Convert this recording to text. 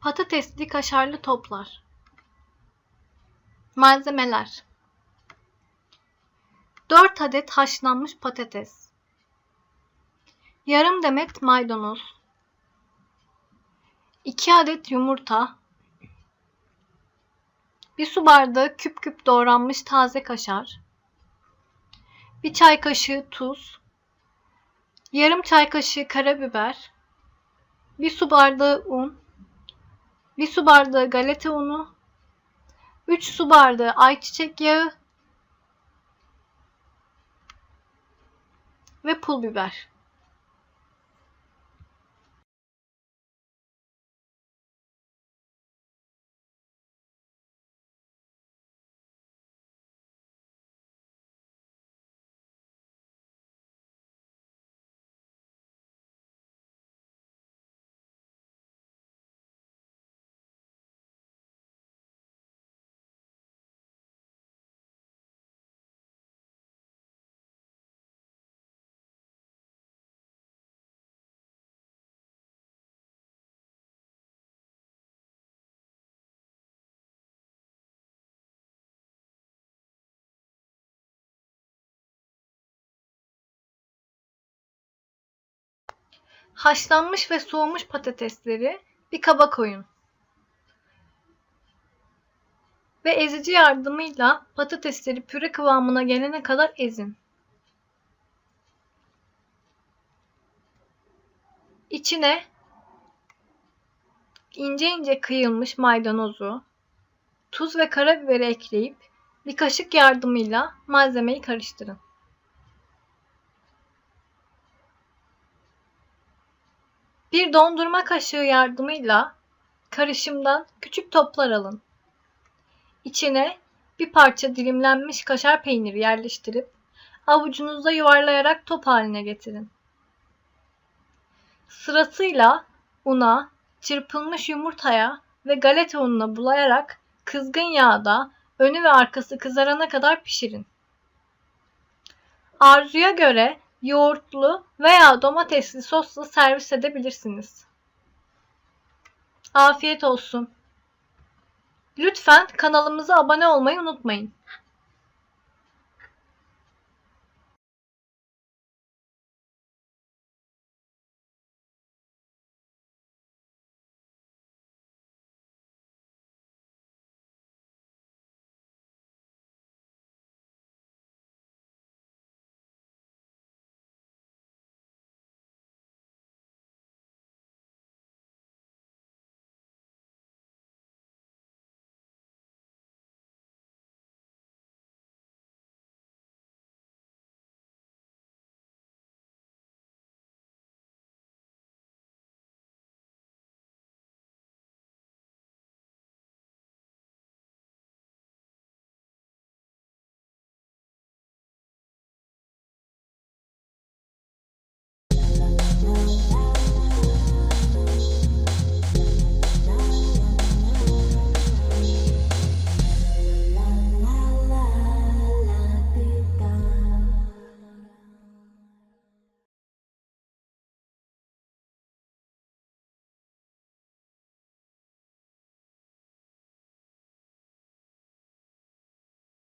Patatesli kaşarlı toplar. Malzemeler 4 adet haşlanmış patates. Yarım demet maydanoz. 2 adet yumurta. 1 su bardağı küp küp doğranmış taze kaşar. 1 çay kaşığı tuz. Yarım çay kaşığı karabiber. 1 su bardağı un. 1 su bardağı galeta unu. 3 su bardağı ayçiçek yağı ve pul biber. Haşlanmış ve soğumuş patatesleri bir kaba koyun. Ve ezici yardımıyla patatesleri püre kıvamına gelene kadar ezin. İçine ince ince kıyılmış maydanozu, tuz ve karabiberi ekleyip bir kaşık yardımıyla malzemeyi karıştırın. Bir dondurma kaşığı yardımıyla karışımdan küçük toplar alın. İçine bir parça dilimlenmiş kaşar peyniri yerleştirip avucunuzda yuvarlayarak top haline getirin. Sırasıyla una, çırpılmış yumurtaya ve galeta ununa bulayarak kızgın yağda önü ve arkası kızarana kadar pişirin. Arzuya göre yoğurtlu veya domatesli sosla servis edebilirsiniz. Afiyet olsun. Lütfen kanalımıza abone olmayı unutmayın.